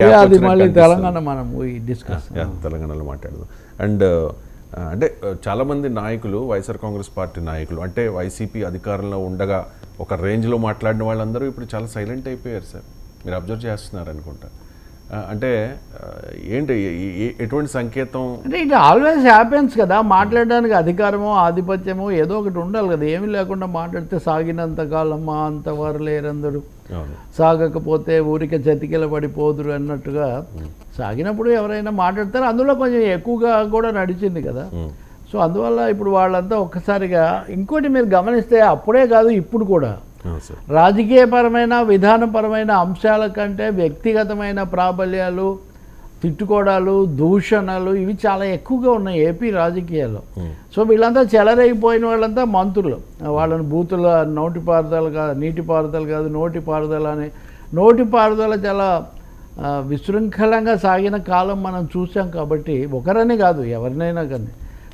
అది మళ్ళీ. తెలంగాణ మనం డిస్కస్ తెలంగాణలో మాట్లాడదాం. అండ్ ఆ, అంటే ఆ, చాలామంది నాయకులు వైఎస్ఆర్ కాంగ్రెస్ పార్టీ నాయకులు అంటే వైసీపీ అధికారంలో ఉండగా ఒక రేంజ్లో మాట్లాడిన వాళ్ళందరూ ఇప్పుడు చాలా సైలెంట్ అయిపోయారు సార్. మీరు అబ్జర్వ్ చేస్తున్నారు అనుకుంటా. ఆ, అంటే ఏంటి ఎటువంటి సంకేతం? అంటే ఇట్ ఆల్వేస్ హ్యాపెన్స్ కదా. మాట్లాడడానికి అధికారమో ఆధిపత్యమో ఏదో ఒకటి ఉండాలి కదా. ఏమీ లేకుండా మాట్లాడితే సాగినంత కాలం మా అంతవారు లేరందరూ. సాగకపోతే ఊరికే చతికిల పడిపోదురు అన్నట్టుగా సాగినప్పుడు ఎవరైనా మాట్లాడతారు. అందులో కొంచెం ఎక్కువగా కూడా నడిచింది కదా. సో అందువల్ల ఇప్పుడు వాళ్ళంతా ఒక్కసారిగా ఇంకోటి మీరు గమనిస్తే అప్పుడే కాదు ఇప్పుడు కూడా. రాజకీయపరమైన విధానపరమైన అంశాల కంటే వ్యక్తిగతమైన ప్రాబల్యాలు తిట్టుకోవడాలు దూషణలు ఇవి చాలా ఎక్కువగా ఉన్నాయి ఏపీ రాజకీయాల్లో. సో వీళ్ళంతా చెలరైపోయిన వాళ్ళంతా మంత్రులు. వాళ్ళని బూతుల నోటి పారుదల కాదు నీటి పారుదల కాదు నోటి పారుదల అని నోటి పారుదల చాలా విశృంఖలంగా సాగిన కాలం మనం చూసాం కాబట్టి ఒకరనే కాదు ఎవరినైనా కానీ.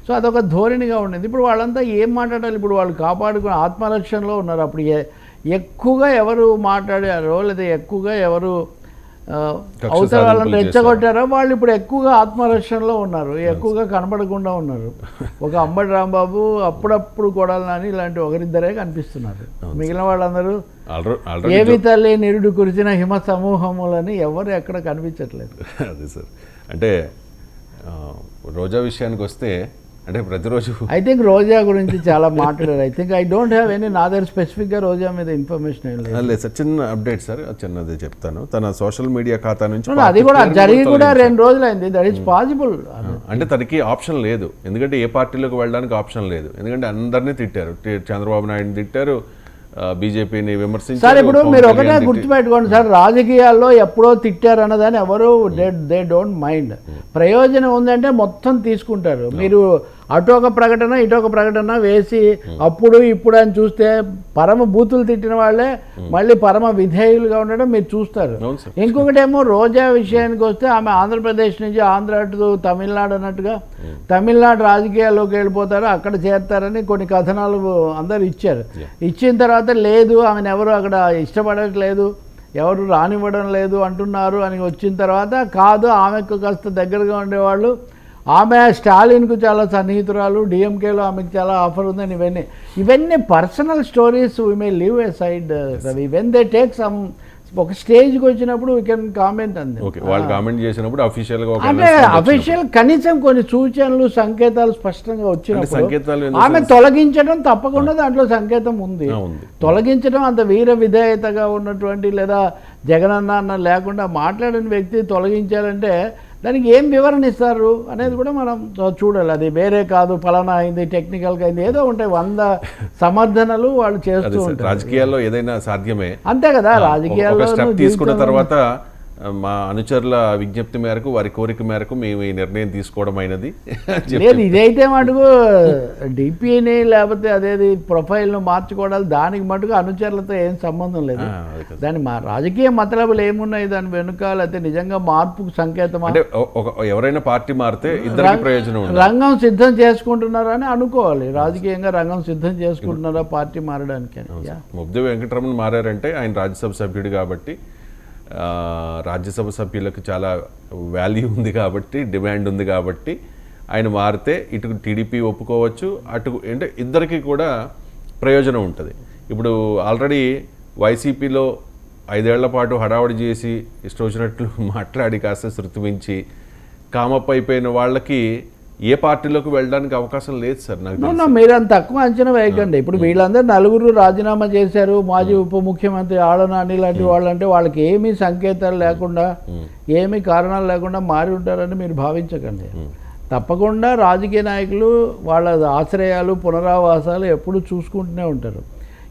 సో అదొక ధోరణిగా ఉండేది. ఇప్పుడు వాళ్ళంతా ఏం మాట్లాడాలి? ఇప్పుడు వాళ్ళు కాపాడుకుని ఆత్మరక్షణలో ఉన్నారు. అప్పుడు ఎక్కువగా ఎవరు మాట్లాడారో లేదా ఎక్కువగా ఎవరు అవతల వాళ్ళని రెచ్చగొట్టారో? వాళ్ళు ఇప్పుడు ఎక్కువగా ఆత్మరక్షణలో ఉన్నారు. ఎక్కువగా కనబడకుండా ఉన్నారు. ఒక అంబటి రాంబాబు అప్పుడప్పుడు కొడాలి నాని ఇలాంటి ఒకరిద్దరే కనిపిస్తున్నారు. మిగిలిన వాళ్ళందరూ ఏవి తల్లి నిరుడు కురిసిన హిమ సమూహములని ఎవరు ఎక్కడ కనిపించట్లేదు. అదే సార్. అంటే రోజా విషయానికి వస్తే అంటే ప్రతిరోజు. ఐ థింక్ రోజా గురించి చాలా మాట్లాడారు. I think I don't have any నా దగ్గర స్పెసిఫిక్గా రోజా మీద ఇన్ఫర్మేషన్ ఏం లేదు. లేదు సార్ చిన్న అప్డేట్ సార్ చిన్నది చెప్తాను. తన సోషల్ మీడియా ఖాతా నుంచి అది కూడా జరిగి కూడా. రెండు రోజులు అయింది దట్ ఈస్ పాసిబుల్ అంటే తనకి ఆప్షన్ లేదు. ఎందుకంటే ఏ పార్టీలోకి వెళ్ళడానికి ఆప్షన్ లేదు. ఎందుకంటే అందరినీ తిట్టారు. చంద్రబాబు నాయుడుని తిట్టారు. బీజేపీని విమర్శించారు. సార్ ఇప్పుడు మీరు ఒకటే గుర్తుపెట్టుకోండి సార్ రాజకీయాల్లో ఎప్పుడో తిట్టారు అన్నదాన్ని ఎవరు దే దే డోంట్ మైండ్ ప్రయోజనం ఉందంటే మొత్తం తీసుకుంటారు. మీరు అటు ఒక ప్రకటన ఇటు ఒక ప్రకటన వేసి అప్పుడు ఇప్పుడు అని చూస్తే పరమ బూతులు తిట్టిన వాళ్ళే మళ్ళీ పరమ విధేయులుగా ఉండడం మీరు చూస్తారు. సార్. ఇంకొకటేమో రోజా విషయానికి వస్తే ఆమె ఆంధ్రప్రదేశ్ నుంచి ఆంధ్ర టు తమిళనాడు అన్నట్టుగా తమిళనాడు రాజకీయాల్లోకి వెళ్ళిపోతారు అక్కడ చేరతారని కొన్ని కథనాలు అందరు ఇచ్చారు. ఇచ్చిన తర్వాత లేదు ఆమెను ఎవరు అక్కడ ఇష్టపడట్లేదు ఎవరు రానివ్వడం లేదు అంటున్నారు అని వచ్చిన తర్వాత కాదు ఆమెకు కాస్త దగ్గరగా ఉండేవాళ్ళు. ఆమె స్టాలిన్కు చాలా సన్నిహితురాలు డిఎంకేలో ఆమెకు చాలా ఆఫర్ ఉందని ఇవన్నీ. ఇవన్నీ personal stories we may leave aside Ravi when they take some ఒక స్టేజ్కి వచ్చినప్పుడు వీ కెన్ కామెంట్ అంది వాళ్ళు కామెంట్ చేసినప్పుడు అఫీషియల్గా ఒక అంటే అఫీషియల్ కనీసం కొన్ని సూచనలు సంకేతాలు స్పష్టంగా వచ్చినప్పుడు సంకేతాలు ఆమె తొలగించడం తప్పకుండా దాంట్లో సంకేతం ఉంది. తొలగించడం అంత వీర విధేయతగా ఉన్నటువంటి లేదా జగనన్న అన్న లేకుండా మాట్లాడిన వ్యక్తి తొలగించారంటే దానికి ఏం వివరణ ఇస్తారు అనేది కూడా మనం చూడాలి. అది వేరే కాదు ఫలానా అయింది టెక్నికల్గా అయింది ఏదో ఉంటాయి వంద సమర్థనలు వాళ్ళు చేస్తూ ఉంటారు. రాజకీయాల్లో ఏదైనా సాధ్యమే. అంతే కదా రాజకీయాల్లో తీసుకున్న తర్వాత మా అనుచరుల విజ్ఞప్తి మేరకు వారి కోరిక మేరకు మేము ఈ నిర్ణయం తీసుకోవడం అయినది. అని లేదు ఇదైతే మటుకు డిపిని లేకపోతే అదేది ప్రొఫైల్ను మార్చుకోవడాలు దానికి మటుకు అనుచరులతో ఏం సంబంధం లేదు. దాని మా రాజకీయ మతలబులు ఏమున్నాయి దాని వెనుక లేకపోతే నిజంగా మార్పుకు సంకేతమా? అంటే ఎవరైనా పార్టీ మారితే ఇద్దరికి ప్రయోజనం రంగం సిద్ధం చేసుకుంటున్నారని అనుకోవాలి. రాజకీయంగా రంగం సిద్ధం చేసుకుంటున్నారా పార్టీ మారడానికి అని. ముబ్ది వెంకటరమణ మారారంటే ఆయన రాజ్యసభ సభ్యుడు కాబట్టి రాజ్యసభ సభ్యులకు చాలా వాల్యూ ఉంది కాబట్టి డిమాండ్ ఉంది కాబట్టి ఆయన మారితే ఇటు టీడీపీ ఒప్పుకోవచ్చు అటు అంటే ఇద్దరికి కూడా ప్రయోజనం ఉంటుంది. ఇప్పుడు ఆల్రెడీ వైసీపీలో ఐదేళ్ళ పాటు హడావడి చేసి ఇష్టం వచ్చినట్లు మాట్లాడి కాస్త శృతిమించి కామప్ అయిపోయిన వాళ్ళకి ఏ పార్టీలోకి వెళ్ళడానికి అవకాశం లేదు సార్ నాకు తెలిసి. అవునా మీరు అంత తక్కువ అంచనా వేయకండి. ఇప్పుడు వీళ్ళందరూ నలుగురు రాజీనామా చేశారు. మాజీ ఉప ముఖ్యమంత్రి ఆళ్ళనాని లాంటి వాళ్ళంటే వాళ్ళకి ఏమీ సంకేతాలు లేకుండా ఏమీ కారణాలు లేకుండా మారి ఉంటారని మీరు భావించకండి. తప్పకుండా రాజకీయ నాయకులు వాళ్ళ ఆశ్రయాలు పునరావాసాలు ఎప్పుడు చూసుకుంటూనే ఉంటారు.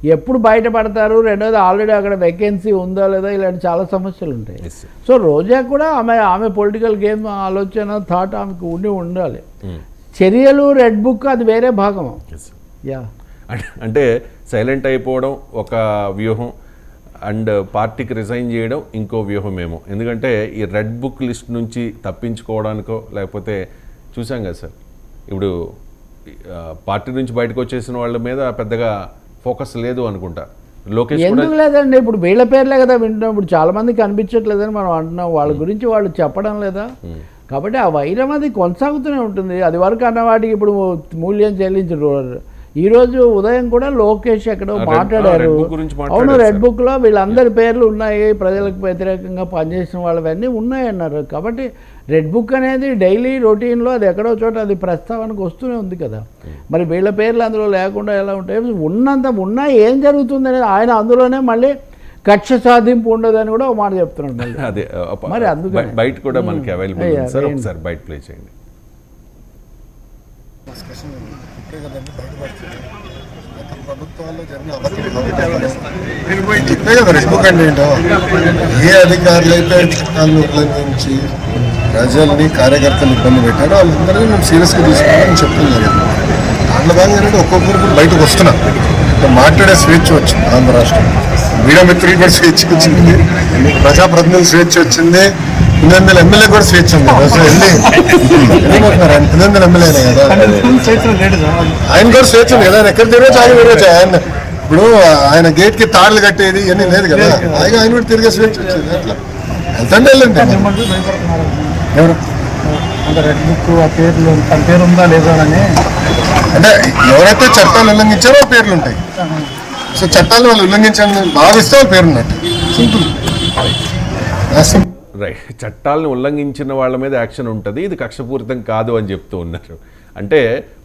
ఎప్పుడు బయటపడతారు? రెండోది ఆల్రెడీ అక్కడ వేకెన్సీ ఉందా లేదా? ఇలాంటి చాలా సమస్యలు ఉంటాయి. సో రోజా కూడా ఆమె ఆమె పొలిటికల్ గేమ్ ఆలోచన థాట్ ఆమెకు ఉండి ఉండాలి. Mm. చర్యలు రెడ్ బుక్ అది వేరే భాగం. యా అంటే- సైలెంట్ అయిపోవడం ఒక వ్యూహం అండ్ పార్టీకి రిజైన్ చేయడం ఇంకో వ్యూహమేమో. ఎందుకంటే ఈ రెడ్ బుక్ లిస్ట్ నుంచి తప్పించుకోవడానికో లేకపోతే చూసాం కదా సార్ ఇప్పుడు పార్టీ నుంచి బయటకు వచ్చేసిన వాళ్ళ మీద పెద్దగా ఫోకస్ లేదు అనుకుంటా. లోకేష్ ఎందుకు లేదండి? ఇప్పుడు వీళ్ళ పేర్లే కదా వింటున్నాం. ఇప్పుడు చాలా మంది కనిపించట్లేదని మనం అంటున్నాం. వాళ్ళ గురించి వాళ్ళు చెప్పడం లేదా? కాబట్టి ఆ వైరం అది కొనసాగుతూనే ఉంటుంది. అది వరకు అన్న వాటికి ఇప్పుడు మూల్యం చెల్లించరు. ఈ రోజు ఉదయం కూడా లోకేష్ ఎక్కడో మాట్లాడారు ఆ రెడ్ బుక్ గురించి అవును రెడ్ బుక్లో వీళ్ళందరి పేర్లు ఉన్నాయి ప్రజలకు వ్యతిరేకంగా పనిచేసిన వాళ్ళవన్నీ ఉన్నాయి అన్నారు కాబట్టి రెడ్ బుక్ అనేది డైలీ రొటీన్లో అది ఎక్కడో చోట అది ప్రస్తావనకు వస్తూనే ఉంది కదా. మరి వీళ్ళ పేర్లు అందులో లేకుండా ఎలా ఉంటాయి? ఉన్నంత ఉన్నా ఏం జరుగుతుంది అనేది ఆయన అందులోనే మళ్ళీ కక్ష సాధింపు ఉండదని కూడా ఒక మాట చెప్తున్నాడు మళ్ళీ. అదే మరి అందుకనే. బయ- బయట కూడా మనకి అవైలబుల్ సార్. ఒకసారి బయట ప్లే చేయండి. డిస్కషన్ బయటపడుతుంది గత ప్రభుత్వాల్లో జరిగిన అవకతవకలు ఇప్పుడే కదా రెస్బుక్ ఏంటో ఏ అధికారులు అయితే చట్టాలను ఉల్లంఘించి ప్రజల్ని కార్యకర్తలు ఇబ్బంది పెట్టారో వాళ్ళందరినీ మేము సీరియస్గా తీసుకోవాలని చెప్తుంది జరిగింది. దాంట్లో భాగంగా ఏంటంటే ఒక్కొక్కరు కూడా బయటకు వస్తున్నాం మాట్లాడే స్వేచ్ఛ వచ్చింది ఆంధ్ర రాష్ట్రం మీడియా మిత్రులు కూడా స్వేచ్ఛ వచ్చింది. ప్రజాప్రతినిధులు స్వేచ్ఛ వచ్చింది. ఎనిమిది వందల ఎమ్మెల్యే కూడా స్వేచ్ఛ ఉంది అసలు వెళ్ళి ఎనిమిది వందల ఎమ్మెల్యేనే కదా ఆయన కూడా స్వేచ్ఛ ఉంది కదా ఆయన ఎక్కడ తిరగచ్చు ఆయన తిరగచ్చు ఆయన ఇప్పుడు ఆయన గేట్కి తాళ్ళు కట్టేది ఇవన్నీ లేదు కదా ఆయన ఆయన కూడా తిరిగే స్వేచ్ఛ వచ్చింది అట్లా వెళ్తండి వెళ్ళండి ఎవరు అంటే రెడ్ బుక్ ఆ పేర్లు తన పేరు ఉందా లేదా అని అంటే ఎవరైతే చట్టాలు ఉల్లంఘించారో పేర్లు ఉంటాయి సో చట్టాలు వాళ్ళు ఉల్లంఘించాలని భావిస్తే వాళ్ళ పేరు ఉన్నట్టు సింపుల్ రైట్ చట్టాలను ఉల్లంఘించిన వాళ్ళ మీద యాక్షన్ ఉంటుంది. ఇది కక్షపూరితం కాదు అని చెప్తూ ఉన్నారు. అంటే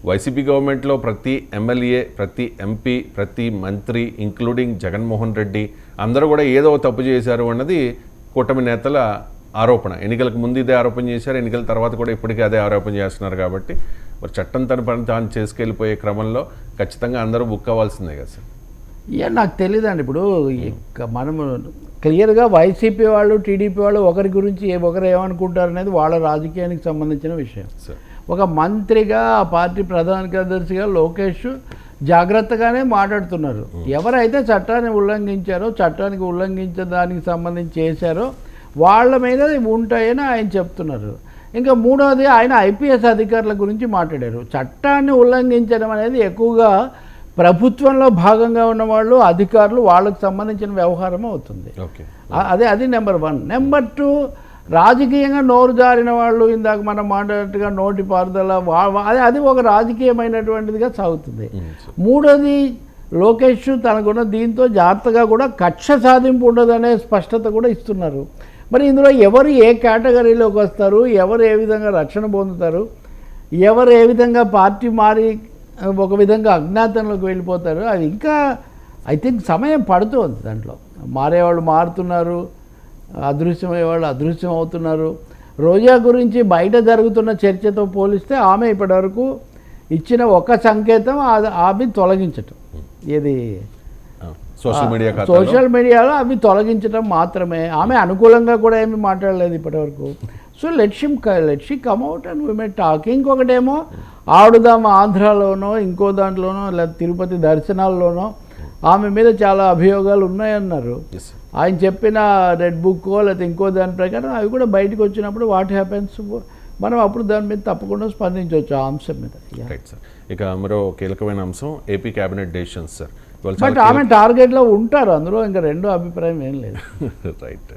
వైసీపీ గవర్నమెంట్లో ప్రతి ఎమ్మెల్యే ప్రతి ఎంపీ ప్రతి మంత్రి ఇంక్లూడింగ్ జగన్మోహన్ రెడ్డి అందరూ కూడా ఏదో ఒక తప్పు చేశారు అన్నది కూటమి నేతల ఆరోపణ. ఎన్నికలకు ముందు ఇదే ఆరోపణ చేశారు. ఎన్నికల తర్వాత కూడా ఇప్పటికీ అదే ఆరోపణ చేస్తున్నారు కాబట్టి మరి చట్టం తన పని తాను చేసుకెళ్ళిపోయే క్రమంలో ఖచ్చితంగా అందరూ బుక్ అవ్వాల్సిందే కదా సార్. ఇక నాకు తెలియదండి ఇప్పుడు ఇక మనము క్లియర్గా వైసీపీ వాళ్ళు టీడీపీ వాళ్ళు ఒకరి గురించి ఒకరు ఏమనుకుంటారు అనేది వాళ్ళ రాజకీయానికి సంబంధించిన విషయం. ఒక మంత్రిగా ఆ పార్టీ ప్రధాన కార్యదర్శిగా లోకేష్ జాగ్రత్తగానే మాట్లాడుతున్నారు. ఎవరైతే చట్టాన్ని ఉల్లంఘించారో చట్టానికి ఉల్లంఘించే దానికి సంబంధించి చేశారో వాళ్ళ మీద ఉంటాయని ఆయన చెప్తున్నారు. ఇంకా మూడవది ఆయన ఐపీఎస్ అధికారుల గురించి మాట్లాడారు. చట్టాన్ని ఉల్లంఘించడం అనేది ఎక్కువగా ప్రభుత్వంలో భాగంగా ఉన్న వాళ్ళు అధికారులు వాళ్ళకి సంబంధించిన వ్యవహారం అవుతుంది. అదే అది నెంబర్ వన్. నెంబర్ టూ రాజకీయంగా నోరు జారిన వాళ్ళు ఇందాక మనం మాట్లాడినట్టుగా నోటి పారుదల అది అది ఒక రాజకీయమైనటువంటిదిగా సాగుతుంది. మూడోది లోకేష్ తనకున్న దీంతో జాగ్రత్తగా కూడా కక్ష సాధింపు ఉండదనే స్పష్టత కూడా ఇస్తున్నారు. మరి ఇందులో ఎవరు ఏ కేటగిరీలోకి వస్తారు? ఎవరు ఏ విధంగా రక్షణ పొందుతారు? ఎవరు ఏ విధంగా పార్టీ మారి ఒక విధంగా అజ్ఞాతంలోకి వెళ్ళిపోతారు. అది ఇంకా ఐ థింక్ సమయం పడుతుంది దాంట్లో. మారేవాళ్ళు మారుతున్నారు అదృశ్యమయ్యేవాళ్ళు అదృశ్యం అవుతున్నారు. రోజా గురించి బయట జరుగుతున్న చర్చతో పోలిస్తే ఆమె ఇప్పటివరకు ఇచ్చిన ఒక సంకేతం అది ఆమె తొలగించటం. ఇది సోషల్ మీడియా సోషల్ మీడియాలో అవి తొలగించడం మాత్రమే. ఆమె అనుకూలంగా కూడా ఏమీ మాట్లాడలేదు ఇప్పటివరకు. So let him let him come out and we may talk ఇంకొకటేమో ఆడుదాం ఆంధ్రాలోనో ఇంకో దాంట్లోనో లేదా తిరుపతి దర్శనాల్లోనో ఆమె మీద చాలా అభియోగాలు ఉన్నాయన్నారు. ఆయన చెప్పిన రెడ్ బుక్ లేకపోతే ఇంకో దాని ప్రకారం అవి కూడా బయటకు వచ్చినప్పుడు వాట్ హ్యాపెన్స్ మనం అప్పుడు దాని మీద తప్పకుండా స్పందించవచ్చు ఆ అంశం మీద. రైట్ సార్ ఇక మరో కీలకమైన అంశం AP cabinet decisions sir but ఆమె టార్గెట్లో ఉంటారు అందులో ఇంకా రెండో అభిప్రాయం ఏం లేదు. రైట్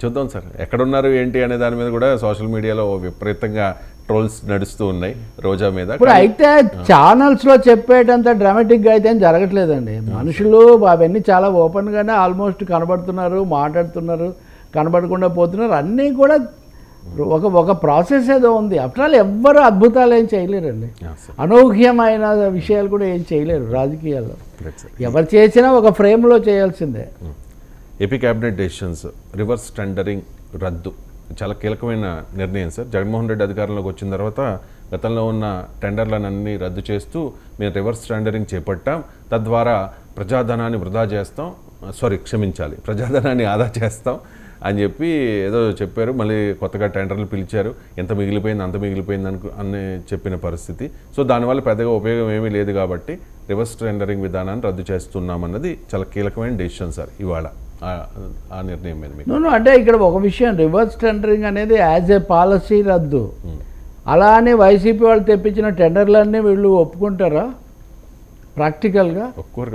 చూద్దాం సార్. ఎక్కడున్నారు ఏంటి అనే దాని మీద కూడా సోషల్ మీడియాలో విపరీతంగా ట్రోల్స్ నడుస్తూ ఉన్నాయి రోజా మీద. ఇప్పుడు అయితే ఛానల్స్లో చెప్పేటంత డ్రామాటిక్గా అయితే ఏం జరగట్లేదండి. మనుషులు అవన్నీ చాలా ఓపెన్ గానే ఆల్మోస్ట్ కనబడుతున్నారు మాట్లాడుతున్నారు కనబడకుండా పోతున్నారు. అన్నీ కూడా ఒక ఒక ప్రాసెస్ ఏదో ఉంది. ఆఫ్టర్ ఆల్ ఎవ్వరు అద్భుతాలు ఏం చేయలేరండి. అనూహ్యమైన విషయాలు కూడా ఏం చేయలేరు రాజకీయాల్లో. ఎవరు చేసినా ఒక ఫ్రేమ్లో చేయాల్సిందే. AP cabinet decisions reverse tendering రద్దు. చాలా కీలకమైన నిర్ణయం సార్. జగన్మోహన్ రెడ్డి అధికారంలోకి వచ్చిన తర్వాత గతంలో ఉన్న టెండర్లనన్నీ రద్దు చేస్తూ మేము రివర్స్ టెండరింగ్ చేపట్టాం. తద్వారా ప్రజాధనాన్ని వృధా చేస్తాం. సారీ క్షమించాలి. ప్రజాధనాన్ని ఆదా చేస్తాం అని చెప్పి ఏదో చెప్పారు. మళ్ళీ కొత్తగా టెండర్లు పిలిచారు. ఎంత మిగిలిపోయింది అంత మిగిలిపోయింది అను అని చెప్పిన పరిస్థితి. సో దానివల్ల పెద్దగా ఉపయోగం ఏమీ లేదు కాబట్టి రివర్స్ టెండరింగ్ విధానాన్ని రద్దు చేస్తున్నామన్నది చాలా కీలకమైన డెసిషన్ సార్ ఇవాళ. ఆ- నిర్ణయం మీద మీకు. నూనె అంటే ఇక్కడ ఒక విషయం రివర్స్ టెండరింగ్ అనేది యాజ్ ఏ పాలసీ రద్దు. అలా అని వైసీపీ వాళ్ళు తెప్పించిన టెండర్లన్నీ వీళ్ళు ఒప్పుకుంటారా? ప్రాక్టికల్గా.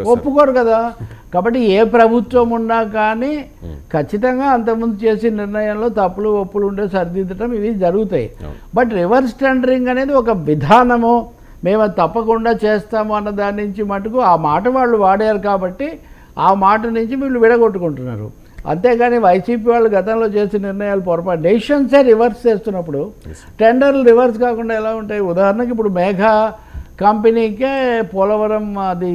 ఒప్పుకోరు కదా కాబట్టి ఏ ప్రభుత్వం ఉన్నా కానీ ఖచ్చితంగా అంతకుముందు చేసిన నిర్ణయంలో తప్పులు ఒప్పులు ఉండే సరిదిద్దటం ఇవి జరుగుతాయి. బట్ రివర్స్ టెండరింగ్ అనేది ఒక విధానము. మేము అది తప్పకుండా చేస్తాము అన్న దాని నుంచి మటుకు ఆ మాట వాళ్ళు వాడారు కాబట్టి ఆ మాట నుంచి వీళ్ళు విడగొట్టుకుంటున్నారు. అంతేగాని వైసీపీ వాళ్ళు గతంలో చేసిన నిర్ణయాలు పొరపాటు. డెసిషన్సే రివర్స్ చేస్తున్నప్పుడు టెండర్లు రివర్స్ కాకుండా ఎలా ఉంటాయి? ఉదాహరణకి ఇప్పుడు మేఘా కంపెనీకే పోలవరం అది